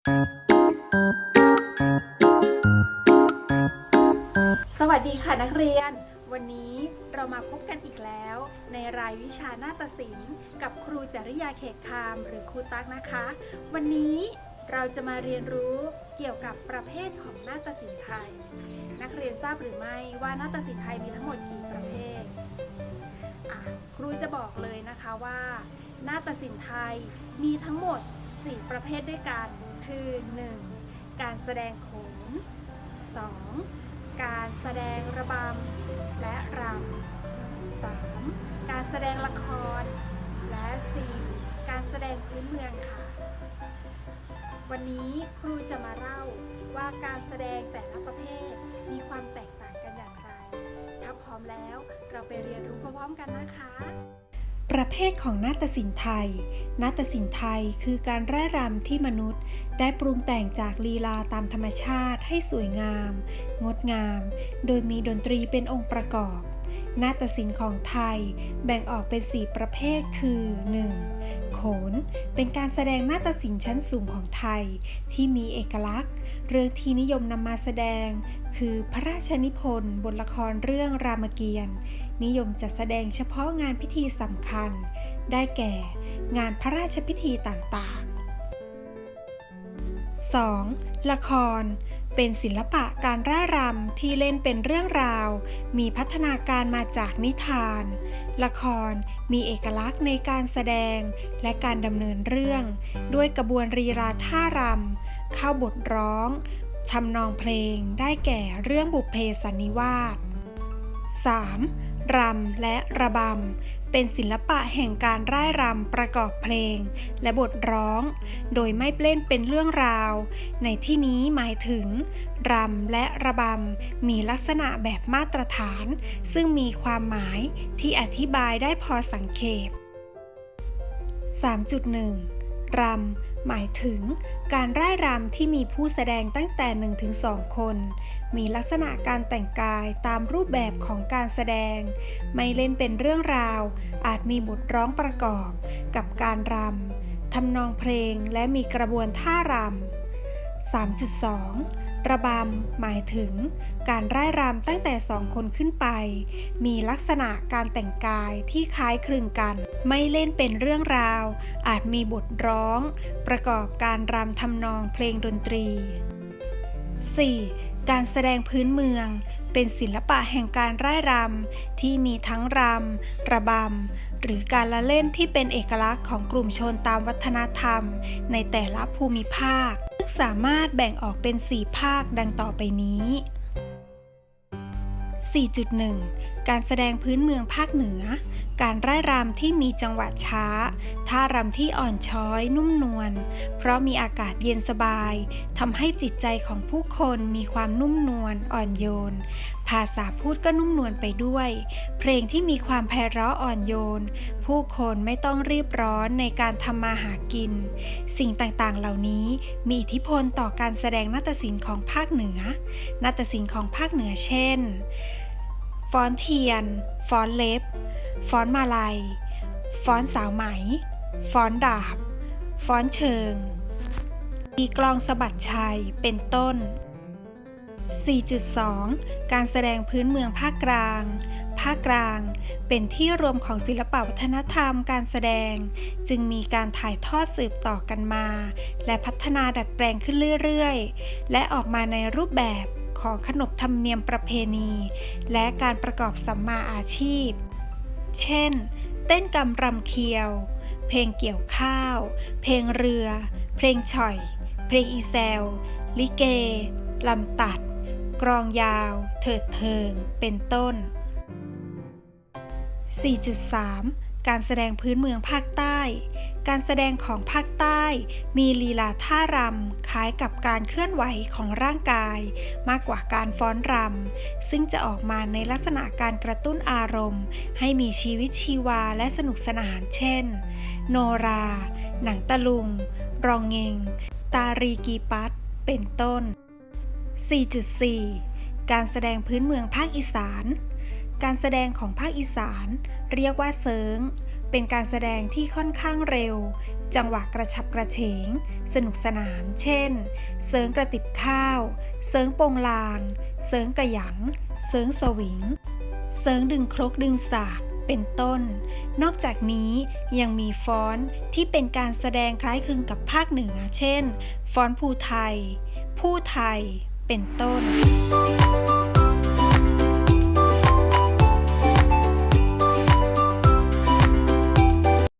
สวัสดีค่ะนักเรียน วันนี้เรามาพบกันอีกแล้ว ในรายวิชาหน้าฏศิลป์ กับครูจริยาเขตคามหรือครูตั๊กนะคะ วันนี้เราจะมาเรียนรู้เกี่ยวกับประเภทของหน้าฏศิลป์ไทย นักเรียนทราบหรือไม่ว่าหน้าฏศิลป์ไทยมีทั้งหมดกี่ประเภทครูจะบอกเลยนะคะว่าหน้าฏศิลป์ไทยมีทั้งหมด 4 ประเภทด้วยกัน คือ 1. การแสดงโขน 2. การแสดงระบำและรำ 3. การแสดงละคร และ 4. การแสดงพื้นเมืองค่ะ วันนี้ครูจะมาเล่าว่าการแสดงแต่ละประเภทมีความแตกต่างกันอย่างไร ถ้าพร้อมแล้วเราไปเรียนรู้พร้อมๆกันนะคะ ประเภทของนาฏศิลป์ไทย นาฏศิลป์ไทยคือการร่ายรำที่มนุษย์ ได้ปรุงแต่งจากลีลาตามธรรมชาติให้สวยงาม งดงาม โดยมีดนตรีเป็นองค์ประกอบ นาฏศิลป์ของไทยแบ่งออกเป็น 4 ประเภทคือ 1. โขน เป็นการแสดงนาฏศิลป์ชั้นสูงของไทย ที่มีเอกลักษณ์ เรื่องที่นิยมนำมาแสดง คือพระราชนิพนธ์บทละครเรื่องรามเกียรติ์ นิยมจัดแสดงเฉพาะงานพิธีสำคัญ ได้แก่งานพระราชพิธีต่างๆ 2. ละคร เป็นศิลปะการร่ายรำที่เล่นเป็นเรื่องราว มีพัฒนาการมาจากนิทาน ละครมีเอกลักษณ์ในการแสดงและการดำเนินเรื่อง ด้วยกระบวนรีราท่ารำเข้าบทร้องทำนองเพลงได้แก่เรื่องบุพเพสันนิวาส 3. รำและระบำ เป็นศิลปะแห่งการร่ายรำประกอบเพลง และบทร้อง โดยไม่เล่นเป็นเรื่องราว ในที่นี้หมายถึงรำและระบำ มีลักษณะแบบมาตรฐาน ซึ่งมีความหมายที่อธิบายได้พอสังเขป 3.1 รำ หมายถึงการร่ายรำที่มีผู้แสดงตั้งแต่ 1-2 คน มีลักษณะการแต่งกายตามรูปแบบของการแสดง ไม่เล่นเป็นเรื่องราว อาจมีบทร้องประกอบ กับการรำทำนองเพลงและมีกระบวนท่ารำ3.2 ระบำหมายถึงการร่ายรำตั้งแต่สองคนขึ้นไป มีลักษณะการแต่งกายที่คล้ายคลึงกัน ไม่เล่นเป็นเรื่องราว อาจมีบทร้อง ประกอบการรำทำนองเพลงดนตรี 4. การแสดงพื้นเมือง เป็นศิลปะแห่งการร่ายรำที่มีทั้งรำ ระบำ หรือการละเล่นที่เป็นเอกลักษณ์ของกลุ่มชนตามวัฒนธรรม ในแต่ละภูมิภาค ซึ่งสามารถแบ่งออกเป็น 4 ภาคดังต่อไปนี้ 4.1 การแสดงพื้นเมืองภาคเหนือ การร่ายรำที่มีจังหวะช้า ท่ารำที่อ่อนช้อยนุ่มนวล เพราะมีอากาศเย็นสบายทำให้จิตใจของผู้คนมีความนุ่มนวลอ่อนโยน ภาษาพูดก็นุ่มนวลไปด้วย เพลงที่มีความไพเราะอ่อนโยน ผู้คนไม่ต้องรีบร้อนในการทำมาหากิน สิ่งต่างๆเหล่านี้มีอิทธิพลต่อการแสดงนาฏศิลป์ของภาคเหนือ นาฏศิลป์ของภาคเหนือเช่น ฟ้อนเทียน ฟ้อนเล็บ ฟ้อนมาลัย ฟ้อนสาวไหม ฟ้อนดาบ ฟ้อนเชิง ตีกลองสะบัดชัย เป็นต้น 4.2 การแสดงพื้นเมืองภาคกลาง ภาคกลาง เป็นที่รวมของศิลปวัฒนธรรมการแสดง จึงมีการถ่ายทอดสืบต่อกันมา และพัฒนาดัดแปลงขึ้นเรื่อย ๆ และออกมาในรูปแบบ ของขนบธรรมเนียมประเพณี และการประกอบสัมมาอาชีพ เช่น เต้นกำรำเคียว เพลงเกี่ยวข้าว เพลงเรือ เพลงฉ่อย เพลงอีแซว ลิเก ลำตัด กรองยาว เถิดเทิง เป็นต้น 4.3 การแสดงพื้นเมืองภาคใต้ การแสดงของภาคใต้ มีลีลาท่ารำคล้ายกับการเคลื่อนไหวของร่างกาย มากกว่าการฟ้อนรำซึ่งจะออกมาในลักษณะการกระตุ้นอารมณ์ ให้มีชีวิตชีวาและสนุกสนาน เช่น โนรา หนังตะลุง รองเงง ตารีกีปัตเป็นต้น 4.4 การแสดงพื้นเมืองภาคอีสาน การแสดงของภาคอีสาน เรียกว่าเซิง เป็นการแสดงที่ค่อนข้างเร็ว จังหวะกระฉับกระเฉง สนุกสนาน เช่น เสิงกระติบข้าว เสิงโปงลาง เสิงกระหยัง เสิงสวิง เสิงดึงครกดึงสากเป็นต้น นอกจากนี้ยังมีฟ้อนที่เป็นการแสดงคล้ายคลึงกับภาคเหนือ เช่น ฟ้อนภูไทย ผู้ไทย เป็นต้น